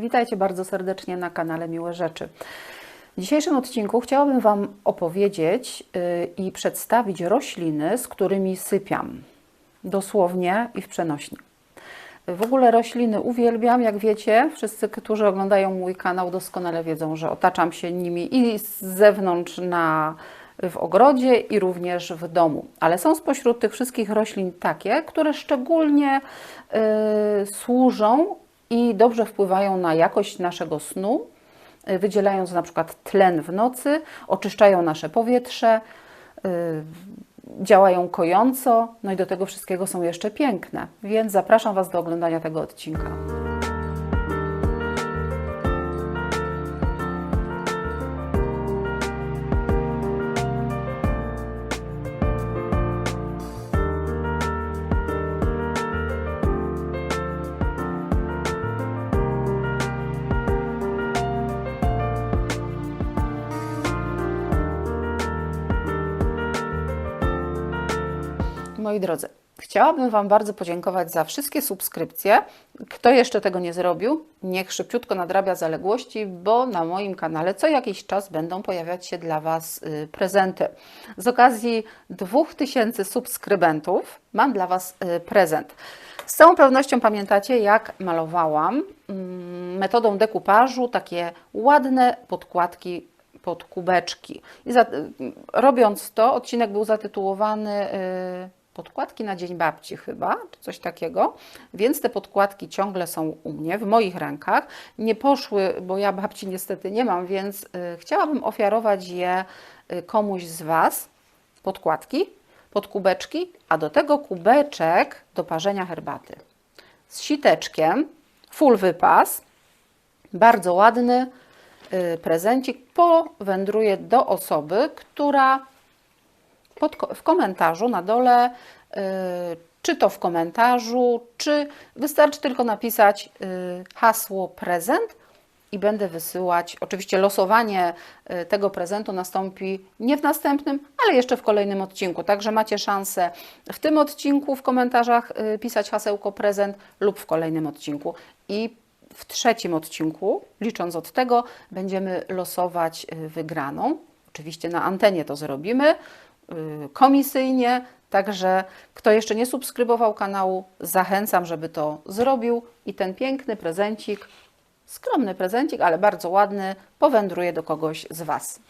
Witajcie bardzo serdecznie na kanale Miłe Rzeczy. W dzisiejszym odcinku chciałabym Wam opowiedzieć yy, i przedstawić rośliny, z którymi sypiam. Dosłownie i w przenośni. W ogóle rośliny uwielbiam, jak wiecie, wszyscy, którzy oglądają mój kanał, doskonale wiedzą, że otaczam się nimi i z zewnątrz na, w ogrodzie, i również w domu. Ale są spośród tych wszystkich roślin takie, które szczególnie y, służą i dobrze wpływają na jakość naszego snu, y, wydzielając na przykład tlen w nocy, oczyszczają nasze powietrze, y, działają kojąco, no i do tego wszystkiego są jeszcze piękne. Więc zapraszam Was do oglądania tego odcinka. Moi drodzy, chciałabym Wam bardzo podziękować za wszystkie subskrypcje. Kto jeszcze tego nie zrobił, niech szybciutko nadrabia zaległości, bo na moim kanale co jakiś czas będą pojawiać się dla Was y, prezenty. Z okazji 2000 subskrybentów mam dla Was y, prezent. Z całą pewnością pamiętacie, jak malowałam mm, metodą dekupażu takie ładne podkładki pod kubeczki. I za, y, robiąc to, odcinek był zatytułowany podkładki na Dzień Babci chyba, czy coś takiego, więc te podkładki ciągle są u mnie, w moich rękach. Nie poszły, bo ja babci niestety nie mam, więc y, chciałabym ofiarować je y, komuś z Was, podkładki, pod kubeczki, a do tego kubeczek do parzenia herbaty. Z siteczkiem, full wypas, bardzo ładny y, prezencik powędruje do osoby, która pod, w komentarzu na dole, y, czy to w komentarzu, czy wystarczy tylko napisać y, hasło prezent i będę wysyłać. Oczywiście losowanie y, tego prezentu nastąpi nie w następnym, ale jeszcze w kolejnym odcinku. Także macie szansę w tym odcinku w komentarzach pisać hasełko prezent lub w kolejnym odcinku. I w trzecim odcinku, licząc od tego, będziemy losować wygraną. Oczywiście na antenie to zrobimy. Y, komisyjnie. Także kto jeszcze nie subskrybował kanału, zachęcam, żeby to zrobił i ten piękny prezencik, skromny prezencik, ale bardzo ładny, powędruje do kogoś z Was.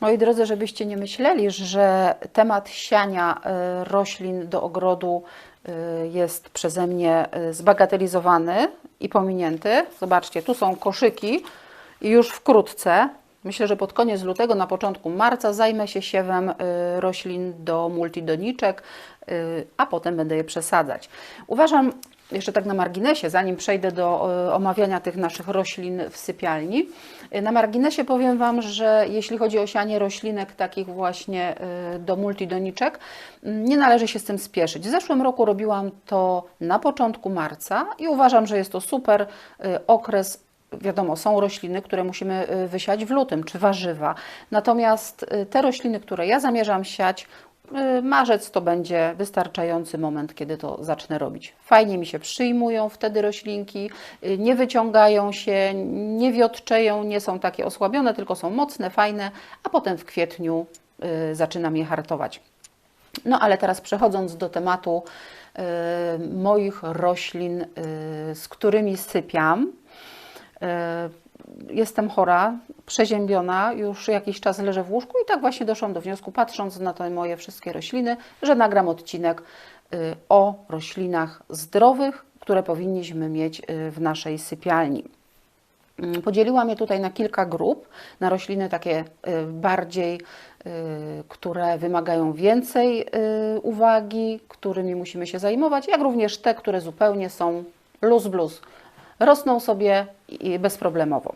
Moi drodzy, żebyście nie myśleli, że temat siania y, roślin do ogrodu y, jest przeze mnie zbagatelizowany i pominięty. Zobaczcie, tu są koszyki i już wkrótce Myślę, że pod koniec lutego, na początku marca zajmę się siewem y, roślin do multidoniczek, y, a potem będę je przesadzać. Uważam, jeszcze tak na marginesie, zanim przejdę do y, omawiania tych naszych roślin w sypialni, na marginesie powiem Wam, że jeśli chodzi o sianie roślinek takich właśnie do multidoniczek, nie należy się z tym spieszyć. W zeszłym roku robiłam to na początku marca i uważam, że jest to super okres wiadomo, są rośliny, które musimy y, wysiać w lutym, czy warzywa. Natomiast y, te rośliny, które ja zamierzam siać, y, marzec to będzie wystarczający moment, kiedy to zacznę robić. Fajnie mi się przyjmują wtedy roślinki, nie wyciągają się, nie wiotczeją, nie są takie osłabione, tylko są mocne, fajne, a potem w kwietniu zaczynam je hartować. No ale teraz przechodząc do tematu moich roślin, z którymi sypiam, jestem chora, przeziębiona, już jakiś czas leżę w łóżku i tak właśnie doszłam do wniosku, patrząc na te moje wszystkie rośliny, że nagram odcinek e, o roślinach zdrowych, które powinniśmy mieć e, w naszej sypialni. Mm, podzieliłam je tutaj na kilka grup, na rośliny takie bardziej, które wymagają więcej uwagi, którymi musimy się zajmować, jak również te, które zupełnie są luz blues rosną sobie bezproblemowo.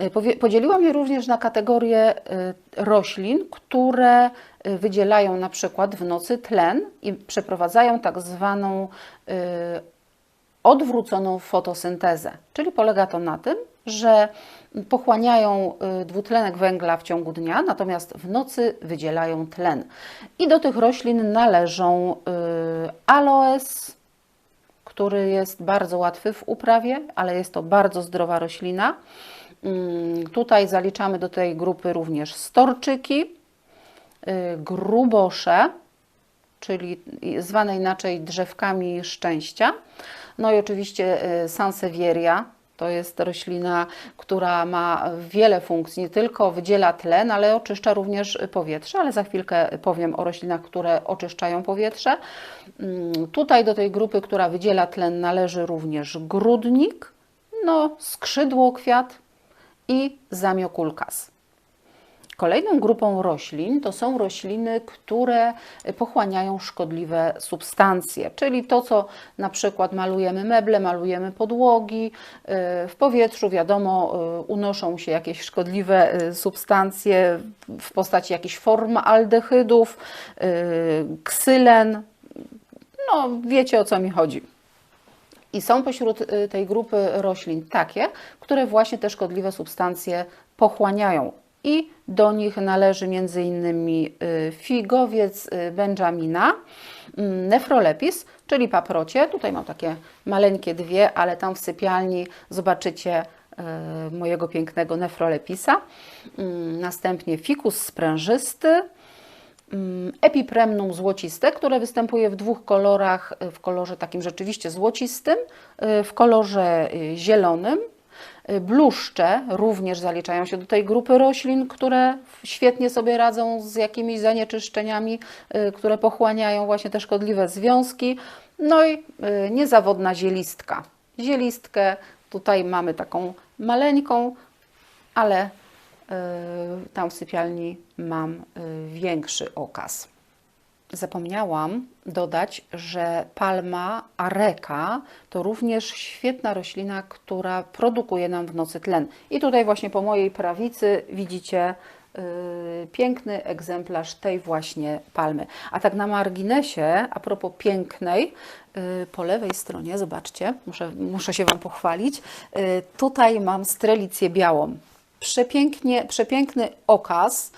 Y, podzieliłam je również na kategorie y, roślin, które y, wydzielają na przykład w nocy tlen i przeprowadzają tak zwaną odwróconą fotosyntezę. Czyli polega to na tym, że pochłaniają dwutlenek węgla w ciągu dnia, natomiast w nocy wydzielają tlen. I do tych roślin należą aloes, który jest bardzo łatwy w uprawie, ale jest to bardzo zdrowa roślina. Mm, Tutaj zaliczamy do tej grupy również storczyki, y, grubosze, czyli zwane inaczej drzewkami szczęścia. No i oczywiście y, Sansevieria, to jest roślina, która ma wiele funkcji, nie tylko wydziela tlen, ale oczyszcza również powietrze, ale za chwilkę powiem o roślinach, które oczyszczają powietrze. Mm, Tutaj do tej grupy, która wydziela tlen należy również grudnik, no, skrzydłokwiat i zamiokulkas. Kolejną grupą roślin to są rośliny, które pochłaniają szkodliwe substancje, czyli to, co na przykład malujemy meble, malujemy podłogi. y, W powietrzu, wiadomo, y, unoszą się jakieś szkodliwe y, substancje w postaci jakichś form aldehydów, ksylen. No, wiecie o co mi chodzi. I są pośród tej grupy roślin takie, które właśnie te szkodliwe substancje pochłaniają. I do nich należy m.in. figowiec y, benjamina, mm, nefrolepis, czyli paprocie. Tutaj mam takie maleńkie dwie, ale tam w sypialni zobaczycie y, mojego pięknego nefrolepisa. Mm, Następnie fikus sprężysty, mm, Epipremnum złociste, które występuje w dwóch kolorach, y, w kolorze takim rzeczywiście złocistym, y, w kolorze y, zielonym. Y, Bluszcze również zaliczają się do tej grupy roślin, które świetnie sobie radzą z jakimiś zanieczyszczeniami, y, które pochłaniają właśnie te szkodliwe związki. No i y, niezawodna zielistka. Zielistkę tutaj mamy taką maleńką, ale tam w sypialni mam większy okaz. Zapomniałam dodać, że palma areka to również świetna roślina, która produkuje nam w nocy tlen. I tutaj właśnie po mojej prawicy widzicie yy, piękny egzemplarz tej właśnie palmy. A tak na marginesie, a propos pięknej, yy, po lewej stronie, zobaczcie, muszę, muszę się Wam pochwalić, yy, tutaj mam strelicję białą. Przepięknie, przepiękny okaz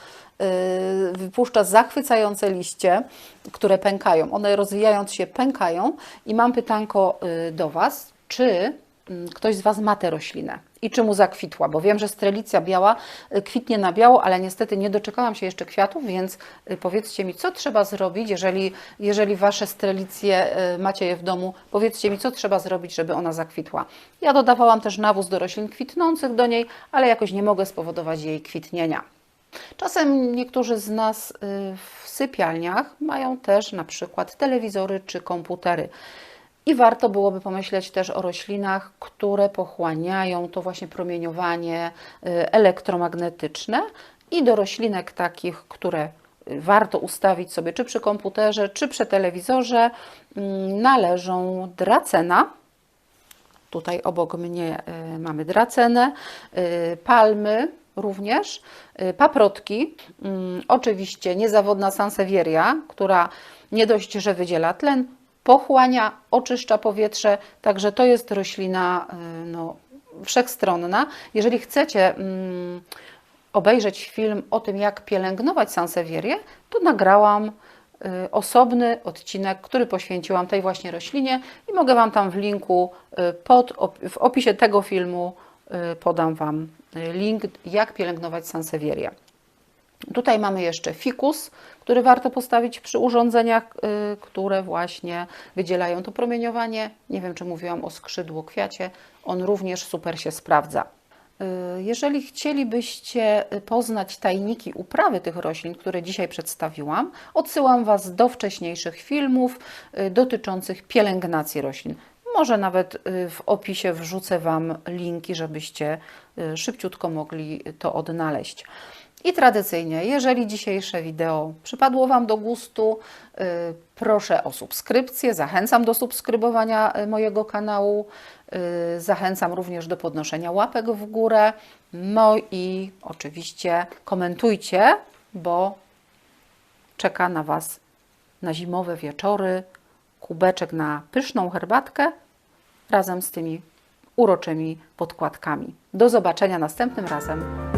wypuszcza zachwycające liście, które pękają. One rozwijając się pękają i mam pytanko y, do Was, czy mm, ktoś z Was ma tę roślinę i czy mu zakwitła, bo wiem, że strelicja biała y, kwitnie na biało, ale niestety nie doczekałam się jeszcze kwiatów, więc y, powiedzcie mi, co trzeba zrobić, jeżeli, jeżeli Wasze strelicje y, macie je w domu, powiedzcie mi, co trzeba zrobić, żeby ona zakwitła. Ja dodawałam też nawóz do roślin kwitnących do niej, ale jakoś nie mogę spowodować jej kwitnienia. Czasem niektórzy z nas y, w sypialniach mają też na przykład telewizory czy komputery. I warto byłoby pomyśleć też o roślinach, które pochłaniają to właśnie promieniowanie y, elektromagnetyczne i do roślinek takich, które y, warto ustawić sobie czy przy komputerze, czy przy telewizorze, mm, należą dracena, Tutaj obok mnie mamy dracenę, palmy również, y, paprotki, mm, oczywiście niezawodna sansevieria, która nie dość, że wydziela tlen, pochłania, oczyszcza powietrze, także to jest roślina y, no, wszechstronna. Jeżeli chcecie mm, obejrzeć film o tym, jak pielęgnować sansewierię, to nagrałam y, osobny odcinek, który poświęciłam tej właśnie roślinie i mogę Wam tam w linku pod, w opisie tego filmu podam Wam link, jak pielęgnować sansewierię. Tutaj mamy jeszcze fikus, który warto postawić przy urządzeniach, y, które właśnie wydzielają to promieniowanie. Nie wiem, czy mówiłam o skrzydło kwiacie. On również super się sprawdza. Y, Jeżeli chcielibyście poznać tajniki uprawy tych roślin, które dzisiaj przedstawiłam, odsyłam Was do wcześniejszych filmów y, dotyczących pielęgnacji roślin. Może nawet y, w opisie wrzucę Wam linki, żebyście y, szybciutko mogli to odnaleźć. I tradycyjnie, jeżeli dzisiejsze wideo przypadło Wam do gustu, y, proszę o subskrypcję. Zachęcam do subskrybowania mojego kanału. Zachęcam również do podnoszenia łapek w górę. No i oczywiście komentujcie, bo czeka na Was na zimowe wieczory kubeczek na pyszną herbatkę razem z tymi uroczymi podkładkami. Do zobaczenia następnym razem.